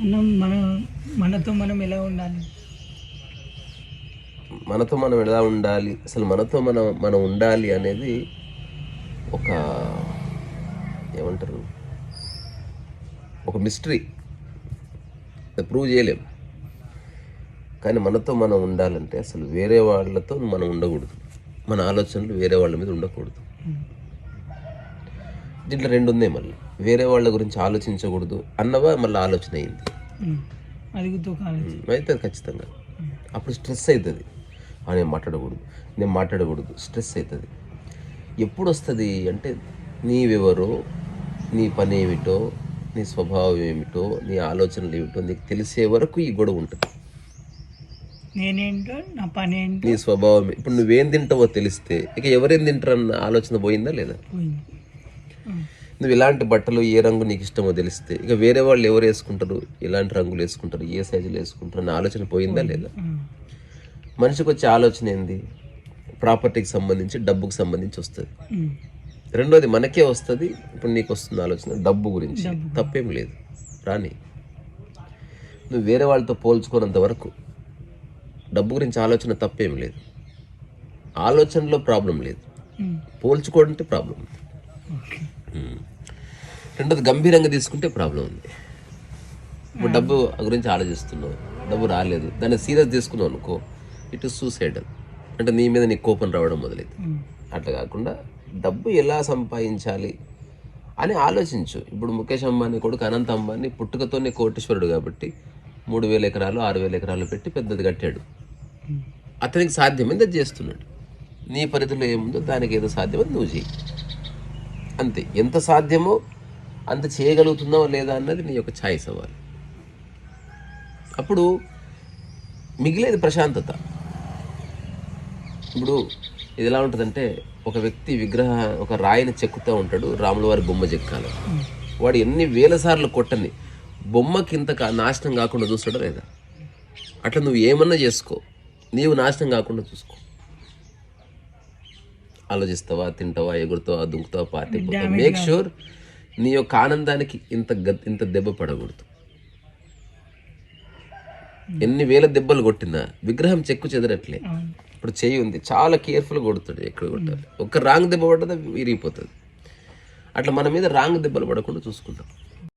అన్నం మన మనతో మనం ఎలా ఉండాలి? మనతో మనం ఎలా ఉండాలి? అసలు మనతో మనం మనం ఉండాలి అనేది ఒక ఏమంటారు? ఒక మిస్టరీ ప్రూవ్ చేయలేం. కానీ మనతో మనం ఉండాలంటే అసలు వేరే వాళ్ళతో మనం ఉండకూడదు. మన ఆలోచనలు వేరే వాళ్ళ మీద ఉండకూడదు. దీంట్లో రెండు ఉన్నాయి మళ్ళీ. వేరే వాళ్ళ గురించి ఆలోచించకూడదు అన్నవా మళ్ళీ ఆలోచన అయింది. అది ఖచ్చితంగా. అప్పుడు స్ట్రెస్ అవుతుంది నేను మాట్లాడకూడదు. నేను మాట్లాడకూడదు. స్ట్రెస్ అవుతుంది ఎప్పుడు వస్తుంది అంటే నీవెవరో నీ పని ఏమిటో నీ స్వభావం ఏమిటో నీ ఆలోచనలు ఏమిటో నీకు తెలిసే వరకు ఈ గొడవ ఉంటుంది. నేనేంటో నా పని ఏంటో నీ స్వభావం ఇప్పుడు నువ్వేం తింటావో తెలిస్తే ఇక ఎవరేం తింటారన్న ఆలోచన పోయిందా లేదా? పోయింది. నువ్వు ఇలాంటి బట్టలు ఏ రంగు నీకు ఇష్టమో తెలిస్తే ఇక వేరే వాళ్ళు ఎవరు వేసుకుంటారు? ఎలాంటి రంగులు వేసుకుంటారు? ఏ సైజులు వేసుకుంటారు? అన్న ఆలోచన పోయిందా లేదా. మనిషికి వచ్చే ఆలోచన ఏంది? ప్రాపర్టీకి సంబంధించి డబ్బుకు సంబంధించి వస్తుంది. రెండోది మనకే వస్తుంది ఇప్పుడు నీకు వస్తుంది ఆలోచన. డబ్బు గురించి. తప్పేం లేదు. రాని. నువ్వు వేరే వాళ్ళతో పోల్చుకోనంత వరకు డబ్బు గురించి ఆలోచన తప్పేం లేదు. ఆలోచనలో ప్రాబ్లం లేదు. పోల్చుకోవడంటే ప్రాబ్లం. రెండోది గంభీరంగా తీసుకుంటే ప్రాబ్లం ఉంది. ఇప్పుడు డబ్బు గురించి ఆలోచిస్తున్నావు. డబ్బు రాలేదు. దాన్ని సీరియస్ తీసుకున్నావు అనుకో ఇట్ ఇస్ సూసైడల్ అంటే నీ మీద నీ కోపం రావడం మొదలైంది. అట్లా కాకుండా డబ్బు ఎలా సంపాదించాలి అని ఆలోచించు. ఇప్పుడు ముఖేష్ అంబానీ కొడుకు అనంత్ అంబానీ పుట్టుకతోనే కోటీశ్వరుడు కాబట్టి మూడు వేల ఎకరాలు ఆరు వేల ఎకరాలు పెట్టి పెద్దది కట్టాడు. అతనికి సాధ్యమైంది అది చేస్తున్నాడు. నీ పరిధిలో ఏముందో దానికి ఏదో సాధ్యమో నువ్వు చేయి అంతే. ఎంత సాధ్యమో అంత చేయగలుగుతున్నావో లేదా అన్నది నీ యొక్క ఛాయిస్ అవ్వాలి. అప్పుడు మిగిలేది ప్రశాంతత. ఇప్పుడు ఇది ఎలా ఉంటుందంటే ఒక వ్యక్తి విగ్రహ ఒక రాయిని చెక్కుతూ ఉంటాడు రాముల వారి బొమ్మ చెక్కాలి. వాడు ఎన్ని వేల సార్లు కొట్టని బొమ్మకి ఇంత నాశనం కాకుండా చూస్తాడా లేదా? అట్లా నువ్వు ఏమన్నా చేసుకో. నీవు నాశనం కాకుండా చూసుకో. ఆలోచిస్తావా తింటావా ఎగురుతావా దుంకుతావా పార్టీ మేక్ షూర్ నీ యొక్క ఆనందానికి ఇంత ఇంత దెబ్బ పడకూడదు. ఎన్ని వేల దెబ్బలు కొట్టినా విగ్రహం చెక్కు చెదరట్లే. ఇప్పుడు చెయ్యి ఉంది. చాలా కేర్ఫుల్గా కొడుతాడు ఎక్కడ కొట్టాలి. ఒక్క రాంగ్ దెబ్బ పడ్డదా విరిగిపోతుంది. అట్లా మన మీద రాంగ్ దెబ్బలు పడకుండా చూసుకుంటాం